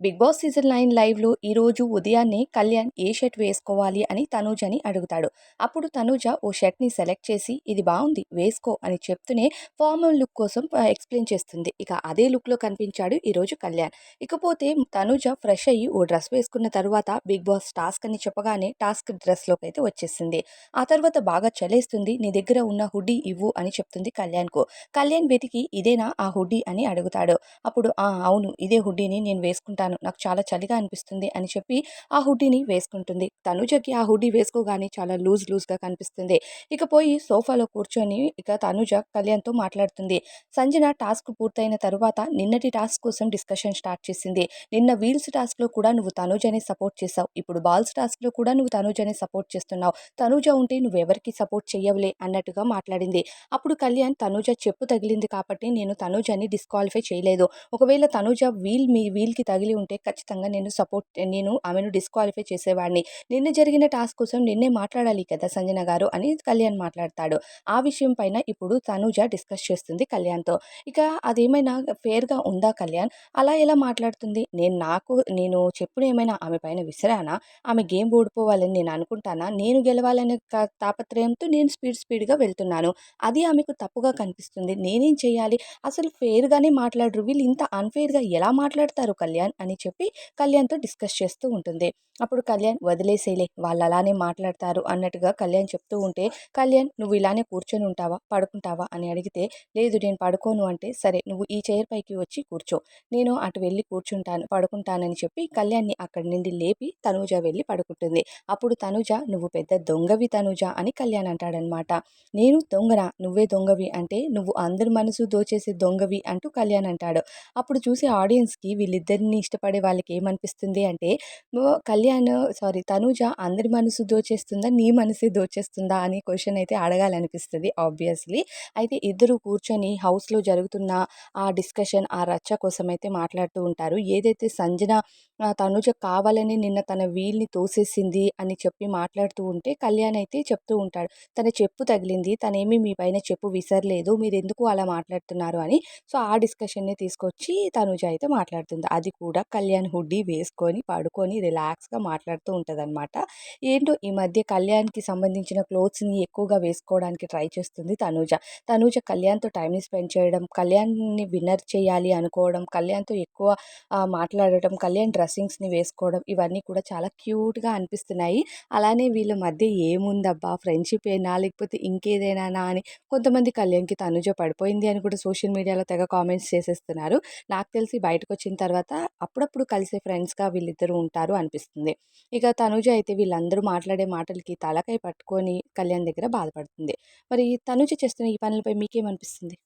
Big boss season nine లైవ్లో ఈరోజు ఉదయాన్నే కళ్యాణ్ ఏ షర్ట్ వేసుకోవాలి అని తనూజని అడుగుతాడు. అప్పుడు తనూజ ఓ షర్ట్ని సెలెక్ట్ చేసి ఇది బాగుంది వేసుకో అని చెప్తూనే ఫార్మల్ లుక్ కోసం ఎక్స్ప్లెయిన్ చేస్తుంది. ఇక అదే లుక్లో కనిపించాడు ఈరోజు కళ్యాణ్. ఇకపోతే తనూజ ఫ్రెష్ అయ్యి ఓ డ్రెస్ వేసుకున్న తర్వాత బిగ్ బాస్ టాస్క్ అని చెప్పగానే టాస్క్ డ్రెస్లోకి అయితే వచ్చేసింది. ఆ తర్వాత బాగా చలేస్తుంది నీ దగ్గర ఉన్న హుడ్డీ ఇవ్వు అని చెప్తుంది కళ్యాణ్కు. కళ్యాణ్ వెతికి ఇదేనా ఆ హుడ్డీ అని అడుగుతాడు. అప్పుడు ఆ అవును ఇదే హుడ్డీని నేను వేసుకుంటాను నాకు చాలా చలిగా అనిపిస్తుంది అని చెప్పి ఆ హుడ్డీని వేసుకుంటుంది. తనుజకి ఆ హుడ్డీ వేసుకోగానే చాలా లూజ్ లూజ్గా కనిపిస్తుంది. ఇక పోయి సోఫాలో కూర్చొని ఇక తనుజ కళ్యాణ్తో మాట్లాడుతుంది. సంజన టాస్క్ పూర్తయిన తరువాత నిన్నటి టాస్క్ కోసం డిస్కషన్ స్టార్ట్ చేసింది. నిన్న వీల్స్ టాస్క్లో కూడా నువ్వు తనుజని సపోర్ట్ చేసావు ఇప్పుడు బాల్స్ టాస్క్లో కూడా నువ్వు తనుజని సపోర్ట్ చేస్తున్నావు. తనుజ ఉంటే నువ్వెవరికి సపోర్ట్ చేయవులే అన్నట్టుగా మాట్లాడింది. అప్పుడు కళ్యాణ్ తనుజ చెప్పు తగిలింది కాబట్టి నేను తనుజని డిస్క్వాలిఫై చేయలేదు. ఒకవేళ తనుజ వీల్ మీ వీల్కి తగిలి ఉంటే ఖచ్చితంగా నేను సపోర్ట్ నేను ఆమెను డిస్క్వాలిఫై చేసేవాడిని. నిన్న జరిగిన టాస్క్ కోసం నిన్నే మాట్లాడాలి కదా సంజన గారు అని కళ్యాణ్ మాట్లాడతాడు. ఆ విషయం పైన ఇప్పుడు తనుజ డిస్కస్ చేస్తుంది కళ్యాణ్తో. ఇక అదేమైనా ఫేర్గా ఉందా కళ్యాణ్? అలా ఎలా మాట్లాడుతుంది? నేను నాకు నేను చెప్పుడు ఏమైనా ఆమె పైన విసిరానా? ఆమె గేమ్ ఓడిపోవాలని నేను అనుకుంటానా? నేను గెలవాలనే తాపత్రయంతో నేను స్పీడ్ స్పీడ్గా వెళ్తున్నాను. అది ఆమెకు తప్పుగా కనిపిస్తుంది. నేనేం చేయాలి? అసలు ఫేర్గానే మాట్లాడరు. వీళ్ళు ఇంత అన్ఫేర్గా ఎలా మాట్లాడతారు కళ్యాణ్ అని అని చెప్పి కళ్యాణ్తో డిస్కస్ చేస్తూ ఉంటుంది. అప్పుడు కళ్యాణ్ వదిలేసేలే వాళ్ళు అలానే మాట్లాడతారు అన్నట్టుగా కళ్యాణ్ చెప్తూ ఉంటే కళ్యాణ్ నువ్వు ఇలానే కూర్చొని ఉంటావా? పడుకుంటావా? అని అడిగితే లేదు నేను పడుకోను అంటే సరే నువ్వు ఈ చైర్ పైకి వచ్చి కూర్చో. నేను అటు వెళ్ళి కూర్చుంటాను పడుకుంటానని చెప్పి కళ్యాణ్ని అక్కడి నుండి లేపి తనూజ వెళ్ళి పడుకుంటుంది. అప్పుడు తనూజ నువ్వు పెద్ద దొంగవి తనూజ అని కళ్యాణ్ అంటాడనమాట. నేను దొంగన నువ్వే దొంగవి అంటే నువ్వు అందరి మనసు దోచేసే దొంగవి అంటూ కళ్యాణ్ అంటాడు. అప్పుడు చూసి ఆడియన్స్కి వీళ్ళిద్దరిని ఇష్టపడే వాళ్ళకి ఏమనిపిస్తుంది అంటే కళ్యాణ్ సారీ తనుజ అందరి మనసు దోచేస్తుందా? నీ మనసే దోచేస్తుందా? అని క్వశ్చన్ అయితే అడగాలనిపిస్తుంది ఆబ్వియస్లీ అయితే ఇద్దరు కూర్చొని హౌస్లో జరుగుతున్న ఆ డిస్కషన్ ఆ రచ్చ కోసం అయితే మాట్లాడుతూ ఉంటారు. ఏదైతే సంజన తనుజ కావాలని నిన్న తన వీల్ని తోసేసింది అని చెప్పి మాట్లాడుతూ ఉంటే కళ్యాణ్ అయితే చెప్తూ ఉంటాడు. తన చెప్పు తగిలింది. తనేమి మీ పైన చెప్పు విసరలేదు. మీరు ఎందుకు అలా మాట్లాడుతున్నారు అని. సో ఆ డిస్కషన్ని తీసుకొచ్చి తనుజ అయితే మాట్లాడుతుంది. అది కూడా కళ్యాణ్ హుడ్డీ వేసుకొని పడుకొని రిలాక్స్గా మాట్లాడుతూ ఉంటుంది అనమాట ఏంటో ఈ మధ్య కళ్యాణ్కి సంబంధించిన క్లోత్స్ని ఎక్కువగా వేసుకోవడానికి ట్రై చేస్తుంది తనుజ. తనుజ కళ్యాణ్తో టైంని స్పెండ్ చేయడం కళ్యాణ్ని విన్నర్ చేయాలి అనుకోవడం కళ్యాణ్తో ఎక్కువ మాట్లాడటం కళ్యాణ్ డ్రెస్ డ్రెస్సింగ్స్ని వేసుకోవడం ఇవన్నీ కూడా చాలా క్యూట్గా అనిపిస్తున్నాయి. అలానే వీళ్ళ మధ్య ఏముందబ్బా? ఫ్రెండ్షిప్ ఏనా? లేకపోతే ఇంకేదైనా అని కొంతమంది కళ్యాణ్కి తనుజ పడిపోయింది అని కూడా సోషల్ మీడియాలో తెగ కామెంట్స్ చేసేస్తున్నారు. నాకు తెలిసి బయటకు వచ్చిన తర్వాత అప్పుడప్పుడు కలిసే ఫ్రెండ్స్గా వీళ్ళిద్దరూ ఉంటారు అనిపిస్తుంది. ఇక తనుజ అయితే వీళ్ళందరూ మాట్లాడే మాటలకి తలకాయ పట్టుకొని కళ్యాణ్ దగ్గర బాధపడుతుంది. మరి తనుజ చేస్తున్న ఈ పనులపై మీకేమనిపిస్తుంది?